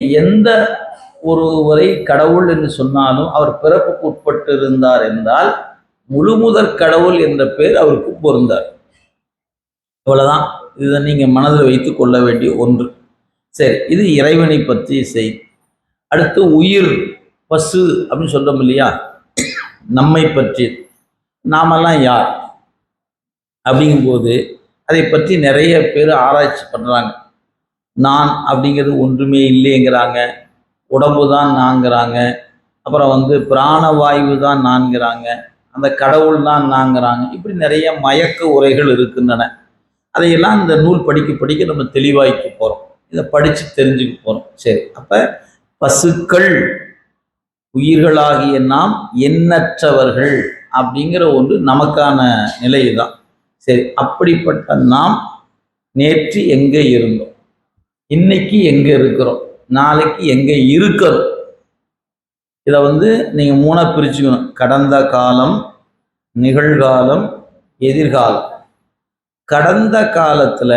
எந்த ஒருவரை கடவுள் என்று சொன்னாலும் அவர் பிறப்புக்கு உட்பட்டு இருந்தார் என்றால் முழுமுதற் கடவுள் என்ற பெயர் அவருக்கு பொருந்தார் இவ்வளவுதான். இதை நீங்க மனதில் வைத்து கொள்ள வேண்டிய ஒன்று. சரி இது இறைவனை பற்றி செய்தி அடுத்து உயிர் பசு அப்படின்னு சொல்றோம் இல்லையா? நம்மை பற்றி. நாமெல்லாம் யார்? அப்படிங்கும்போது அதை பற்றி நிறைய பேர் ஆராய்ச்சி பண்ணுறாங்க நான் அப்படிங்கிறது ஒன்றுமே இல்லைங்கிறாங்க. உடம்பு தான் நாங்கிறாங்க அப்புறம் வந்து பிராணவாயு தான் நான்கிறாங்க. அந்த கடவுள் தான் நாங்கிறாங்க இப்படி நிறைய மயக்க உரைகள் இருக்கின்றன. அதையெல்லாம் இந்த நூல் படிக்க படிக்க நம்ம தெளிவாய்க்கு போகிறோம் இதை படித்து தெரிஞ்சுக்க போகிறோம் சரி அப்போ பசுக்கள் உயிர்களாகிய நாம் எண்ணற்றவர்கள் அப்படிங்கிற ஒன்று நமக்கான நிலை தான் சரி அப்படிப்பட்ட நாம் நேற்று எங்கே இருந்தோம்? இன்னைக்கு எங்கே இருக்கிறோம்? நாளைக்கு எங்கே இருக்கிறோம்? இதை வந்து நீங்கள் மூணாக பிரிச்சுக்கணும். கடந்த காலம் நிகழ்காலம் எதிர்காலம். கடந்த காலத்தில்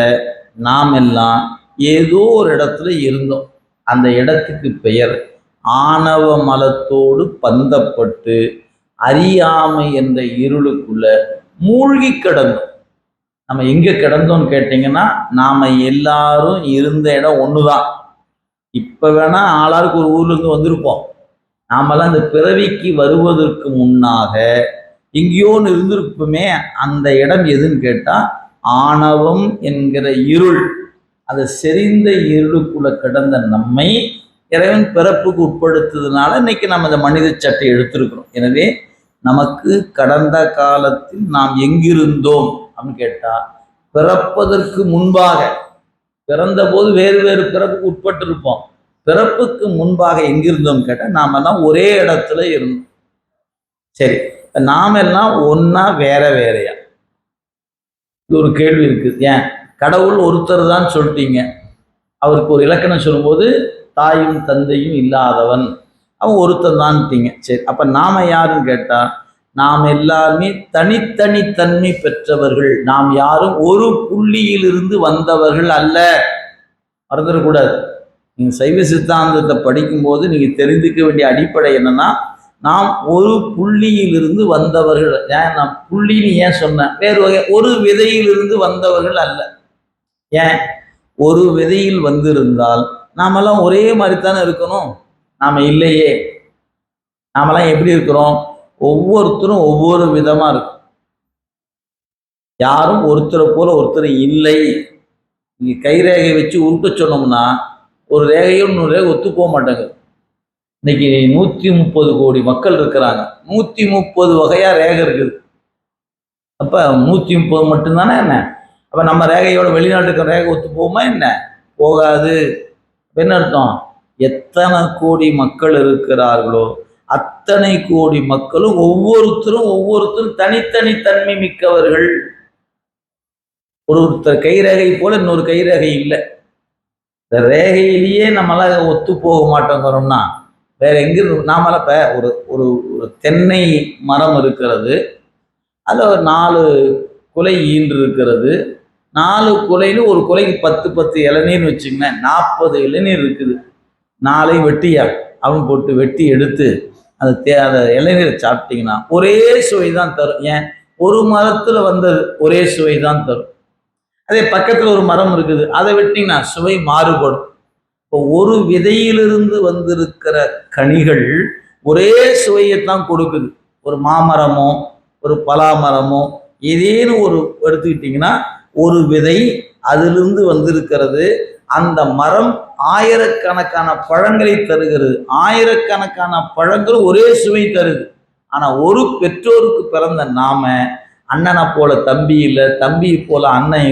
நாம் எல்லாம் ஏதோ ஒரு இடத்துல இருந்தோம். அந்த இடத்துக்கு பெயர் ஆணவ மலத்தோடு பந்தப்பட்டு அறியாமை என்ற இருளுக்குள்ள மூழ்கி கிடந்தோம். நம்ம எங்கே கிடந்தோம்னு கேட்டிங்கன்னா நாம் எல்லாரும் இருந்த இடம் ஒன்று தான் இப்போ வேணால் ஆளாருக்கு ஒரு ஊர்லேருந்து வந்திருப்போம். நாமெல்லாம் இந்த பிறவிக்கு வருவதற்கு முன்னாக எங்கேயோன்னு இருந்திருப்போமே அந்த இடம் எதுன்னு கேட்டால் ஆணவம் என்கிற இருள். அந்த செறிந்த இருளுக்குள்ள கிடந்த நம்மை இறைவன் பிறப்புக்கு உட்படுத்ததுனால இன்னைக்கு நம்ம இந்த மனித சட்டை எடுத்திருக்கிறோம். எனவே நமக்கு கடந்த காலத்தில் நாம் எங்கிருந்தோம்? அப்படின்னு கேட்டா பிறப்பதற்கு முன்பாக பிறந்த போது வேறு வேறு பிறப்புக்கு உட்பட்டிருப்போம். பிறப்புக்கு முன்பாக எங்கிருந்தோம் கேட்டால் நாம எல்லாம் ஒரே இடத்துல இருந்தோம். சரி நாம எல்லாம் ஒன்னா வேற வேறையா? இது ஒரு கேள்வி இருக்கு. ஏன்? கடவுள் ஒருத்தர் தான் சொல்லிட்டீங்க. அவருக்கு ஒரு இலக்கணம் சொல்லும்போது தாயும் தந்தையும் இல்லாதவன். அவன் ஒருத்தன் தான்ட்டீங்க. சரி அப்ப நாம யாருன்னு கேட்டா நாம் எல்லாருமே தனித்தனி தன்மை பெற்றவர்கள். நாம் யாரும் ஒரு புள்ளியிலிருந்து வந்தவர்கள் அல்ல. மறந்துடக்கூடாது. நீங்கள் சைவ சித்தாந்தத்தை படிக்கும்போது நீங்கள் தெரிந்துக்க வேண்டிய அடிப்படை என்னன்னா நாம் ஒரு புள்ளியிலிருந்து வந்தவர்கள். ஏன் நான் புள்ளின்னு ஏன் சொன்னேன்? வேறு வகை ஒரு விதையிலிருந்து வந்தவர்கள் அல்ல. ஏன்? ஒரு விதையில் வந்திருந்தால் நாமெல்லாம் ஒரே மாதிரி தானே இருக்கணும்? நாம இல்லையே. நாமெல்லாம் எப்படி இருக்கிறோம்? ஒவ்வொருத்தரும் ஒவ்வொரு விதமா இருக்கும் யாரும் ஒருத்தரை போல ஒருத்தர் இல்லை. நீங்கள் கை ரேகை வச்சு உருட்ட சொன்னோம்னா ஒரு ரேகையும் இன்னொரு ரேகை ஒத்து போக மாட்டாங்க. இன்னைக்கு நூற்றி முப்பது கோடி மக்கள் இருக்கிறாங்க. நூற்றி முப்பது வகையாக ரேகை இருக்குது. அப்போ நூற்றி முப்பது மட்டும்தானே என்ன? அப்போ நம்ம ரேகையோட வெளிநாட்டுக்கு ரேகை ஒத்து போகுமா என்ன? போகாது. என்ன அர்த்தம்? எத்தனை கோடி மக்கள் இருக்கிறார்களோ அத்தனை கோடி மக்களும் ஒவ்வொருத்தரும் ஒவ்வொருத்தரும் தனித்தனி தன்மை மிக்கவர்கள். ஒரு ஒருத்தர் கைரேகை போல இன்னொரு கைரேகை இல்லை. இந்த ரேகையிலேயே நம்மளால் ஒத்து போக மாட்டோங்கிறோம்னா வேற எங்கிருந்து நாமெல்லாம் இப்போ ஒரு ஒரு ஒரு தென்னை மரம் இருக்கிறது. அதில் ஒரு நாலு குலை ஈன்று இருக்கிறது. நாலு குலையில ஒரு குலைக்கு பத்து பத்து இளநீர்னு வச்சுங்களேன் நாற்பது இளநீர் இருக்குது. நாளை வெட்டியா? அவன் போட்டு வெட்டி எடுத்து அந்த தே அந்த இளநீரை சாப்பிட்டீங்கன்னா ஒரே சுவை தான் தரும். ஏன்? ஒரு மரத்துல வந்தது ஒரே சுவை தான் தரும். அதே பக்கத்துல ஒரு மரம் இருக்குது அதை வெட்டிங்கன்னா சுவை மாறுபடும். இப்போ ஒரு விதையிலிருந்து வந்திருக்கிற கனிகள் ஒரே சுவையைத்தான் கொடுக்குது. ஒரு மாமரமோ ஒரு பலாமரமோ ஏதேனும் ஒரு எடுத்துக்கிட்டிங்கன்னா ஒரு விதை அதிலிருந்து வந்திருக்கிறது அந்த மரம் ஆயிரக்கணக்கான பழங்களை தருகிறது. ஆயிரக்கணக்கான பழங்கள் ஒரே சுவை தருது. ஆனால் ஒரு பெற்றோருக்கு பிறந்த நாம அண்ணனை போல தம்பி இல்லை தம்பி போல அண்ணன் இல்லை